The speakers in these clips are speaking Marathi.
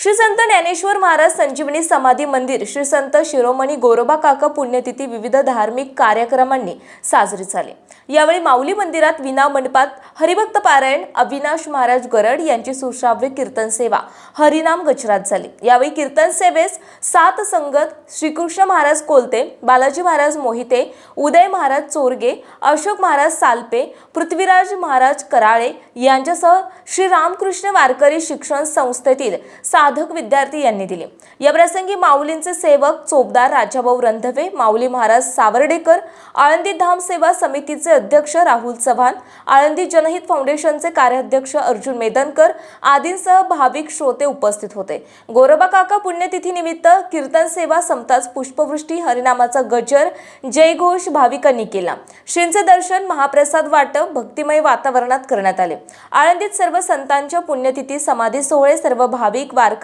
श्री संत ज्ञानेश्वर महाराज संजीवनी समाधी मंदिर श्री संत शिरोमणी गोरोबा काका पुण्यतिथी विविध धार्मिक कार्यक्रमांनी साजरी झाले. यावेळी माऊली मंदिरात विना मंडपात हरिभक्त पारायण अविनाश महाराज गरड यांची सुश्राव्य कीर्तन सेवा हरिनाम गजरात झाली. यावेळी कीर्तन सेवेस सात संगत श्रीकृष्ण महाराज कोलते बालाजी महाराज मोहिते उदय महाराज चोरगे अशोक महाराज सालपे पृथ्वीराज महाराज कराळे यांच्यासह श्री रामकृष्ण वारकरी शिक्षण संस्थेतील साधक विद्यार्थी यांनी दिले. या प्रसंगी माऊलींचे सेवक चोपदार राजाभाऊ रंधवे माऊली महाराज सावर्डेकर आळंदी धाम सेवा समितीचे अध्यक्ष राहुल चव्हाण आळंदी जनहित फाउंडेशनचे कार्याध्यक्ष अर्जुन मेदनकर आदींसह भाविक श्रोते उपस्थित होते. गोरबा काका पुण्यतिथी निमित्त कीर्तन सेवा संपताच पुष्पवृष्टी हरिनामाचा गजर जयघोष भाविकांनी केला. श्रींचे दर्शन महाप्रसाद वाटप भक्तिमय वातावरणात करण्यात आले. आळंदीत सर्व संतांच्या पुण्यतिथी समाधी सोहळे सर्व भाविक वारकरी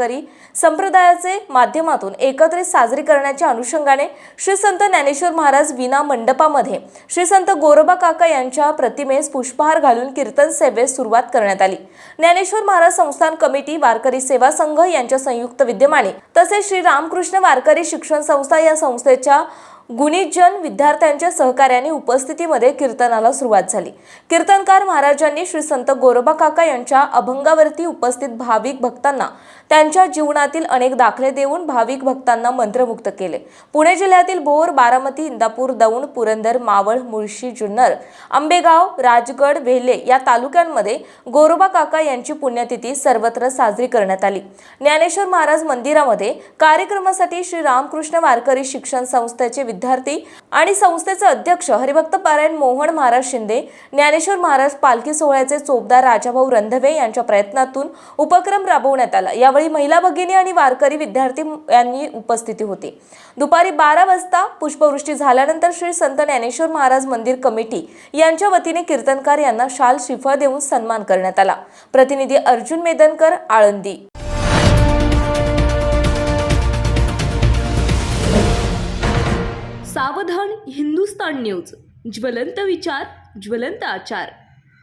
संप्रदायाचे माध्यमातून एकत्रित साजरी करण्याच्या अनुषंगाने श्री संत ज्ञानेश्वर महाराज विना मंडपामध्ये श्री संत गोरोबा काका यांच्या प्रतिमेस पुष्पहार घालून कीर्तन सेवेस सुरुवात करण्यात आली. ज्ञानेश्वर महाराज संस्थान कमिटी वारकरी सेवा संघ यांच्या संयुक्त विद्यमाने तसेच श्री रामकृष्ण वारकरी शिक्षण संस्था या संस्थेच्या गुणीजन विद्यार्थ्यांच्या सहकार्याने उपस्थितीमध्ये कीर्तनाला सुरुवात झाली. कीर्तनकार महाराजांनी श्री संत गोरोबा काका यांच्या अभंगावरती उपस्थित भाविक भक्तांना त्यांच्या जीवनातील अनेक दाखले देऊन भाविक भक्तांना मंत्रमुक्त केले. पुणे जिल्ह्यातील भोर बारामती इंदापूर दौंड पुरंदर मावळ मुळशी जुन्नर आंबेगाव राजगड वेल्हे या तालुक्यांमध्ये गोरोबा काका यांची पुण्यतिथी सर्वत्र साजरी करण्यात आली. ज्ञानेश्वर महाराज मंदिरामध्ये कार्यक्रमासाठी श्री रामकृष्ण वारकरी शिक्षण संस्थेचे विद्यार्थी आणि संस्थेचे अध्यक्ष हरिभक्त पारायण मोहन महाराज शिंदे ज्ञानेश्वर महाराज पालखी सोहळ्याचे चोपदार राजाभाऊ रंधवे यांच्या प्रयत्नातून उपक्रम राबवण्यात आला. यावेळी महिला भगिनी आणि वारकरी विद्यार्थी यांनी उपस्थिती होती. दुपारी बारा वाजता पुष्पवृष्टी झाल्यानंतर श्री संत ज्ञानेश्वर महाराज मंदिर कमिटी यांच्या वतीने कीर्तनकार यांना शाल श्रीफळ देऊन सन्मान करण्यात आला. प्रतिनिधी अर्जुन मेदनकर आळंदी. सावधान हिंदुस्तान न्यूज. ज्वलंत विचार ज्वलंत आचार.